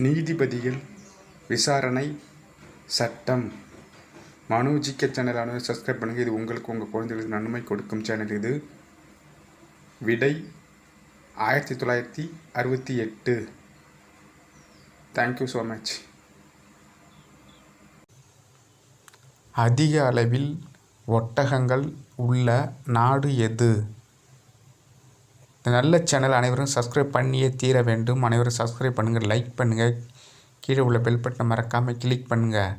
நீதிபதிகள் விசாரணை சட்டம். மனோஜிக்க சேனல் அனைவரும் சப்ஸ்கிரைப் பண்ணுங்கள் இது உங்களுக்கு உங்கள் குழந்தைகளுக்கு நன்மை கொடுக்கும் சேனல் இது. விடை ஆயிரத்தி தொள்ளாயிரத்தி அறுபத்தி எட்டு. தேங்க்யூ ஸோ மச் அதிக அளவில் ஒட்டகங்கள் உள்ள நாடு எது? இந்த நல்ல சேனல் அனைவரும் சப்ஸ்கிரைப் பண்ணியே தீர வேண்டும். அனைவரும் சப்ஸ்கிரைப் பண்ணுங்கள் லைக் பண்ணுங்கள் கீழே உள்ள பெல் பட்டனை மறக்காமல் கிளிக் பண்ணுங்கள்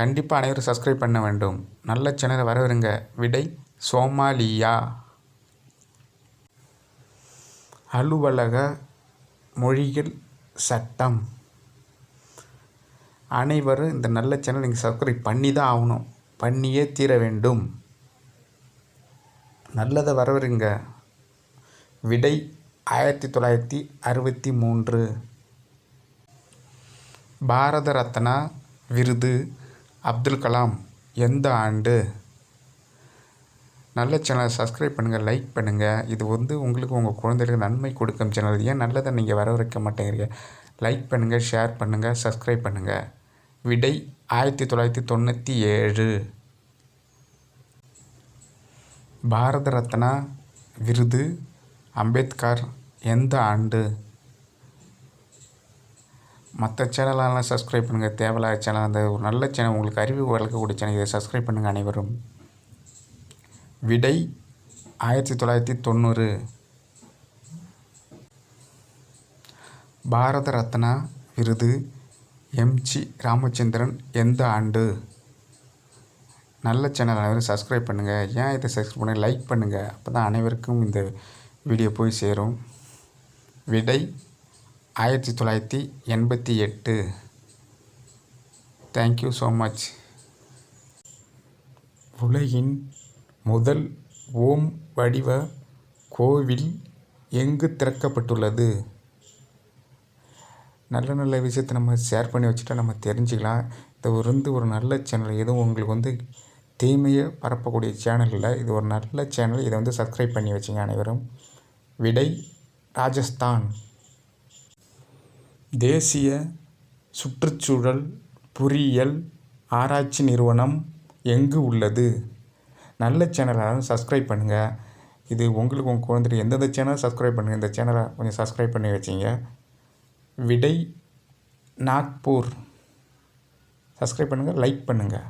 கண்டிப்பாக அனைவரும் சப்ஸ்கிரைப் பண்ண வேண்டும். நல்ல சேனலை வரவிருங்க விடை சோமாலியா. அலுவலக மொழிகள் சட்டம். அனைவரும் இந்த நல்ல சேனல் நீங்கள் சப்ஸ்கிரைப் பண்ணி தான் ஆகணும். பண்ணியே தீர வேண்டும். நல்லதை வரவருங்க விடை ஆயிரத்தி தொள்ளாயிரத்தி அறுபத்தி மூன்று. பாரத ரத்னா விருது அப்துல் கலாம் எந்த ஆண்டு? நல்ல சேனலை சப்ஸ்கிரைப் பண்ணுங்கள் லைக் பண்ணுங்கள் இது வந்து உங்களுக்கு உங்கள் குழந்தைகளுக்கு நன்மை கொடுக்கும் சேனல் ஏன் நல்லதை நீங்கள் வரவழைக்க மாட்டேங்கிறீங்க? லைக் பண்ணுங்கள் ஷேர் பண்ணுங்கள் சப்ஸ்கிரைப் பண்ணுங்கள் விடை ஆயிரத்தி தொள்ளாயிரத்தி தொண்ணூற்றி ஏழு. பாரத ரத்னா விருது அம்பேத்கர் எந்த ஆண்டு? மற்ற சேனலெல்லாம் சப்ஸ்கிரைப் பண்ணுங்கள் தேவையில்லாத சேனல் அந்த ஒரு நல்ல சேனல் உங்களுக்கு அறிவு வளர்க்கக்கூடிய சேனல் இதை சப்ஸ்கிரைப் பண்ணுங்கள் அனைவரும். விடை ஆயிரத்தி தொள்ளாயிரத்தி தொண்ணூறு. பாரத ரத்னா விருது எம்ஜி ராமச்சந்திரன் எந்த ஆண்டு? நல்ல சேனல் அனைவரும் சப்ஸ்கிரைப் பண்ணுங்கள் ஏன் இதை சப்ஸ்கிரைப் பண்ணுங்கள் லைக் பண்ணுங்கள் அப்போ தான் அனைவருக்கும் இந்த வீடியோ போய் சேரும். விடை ஆயிரத்தி தொள்ளாயிரத்தி எண்பத்தி எட்டு. தேங்க்யூ ஸோ மச் உலகின் முதல் ஓம் வடிவ கோவில் எங்கு திறக்கப்பட்டுள்ளது? நல்ல நல்ல விஷயத்தை நம்ம ஷேர் பண்ணி வச்சுட்டா நம்ம தெரிஞ்சுக்கலாம். இது ஒரு நல்ல சேனல் எதுவும் உங்களுக்கு வந்து தீமையை பரப்பக்கூடிய சேனல் இல்லை. இது ஒரு நல்ல சேனல் இதை வந்து சப்ஸ்கிரைப் பண்ணி வச்சுங்க அனைவரும். விடை ராஜஸ்தான். தேசிய சுற்றுச்சூழல் பொறியியல் ஆராய்ச்சி நிறுவனம் எங்கு உள்ளது? நல்ல சேனலாக சப்ஸ்கிரைப் பண்ணுங்கள் இது உங்களுக்கு உங்கள் குழந்தைக்கு எந்தெந்த சேனல் சப்ஸ்கிரைப் பண்ணுங்கள் இந்த சேனலை கொஞ்சம் சப்ஸ்கிரைப் பண்ணி வச்சிங்க. விடை நாக்பூர். சப்ஸ்கிரைப் பண்ணுங்கள் லைக் பண்ணுங்கள்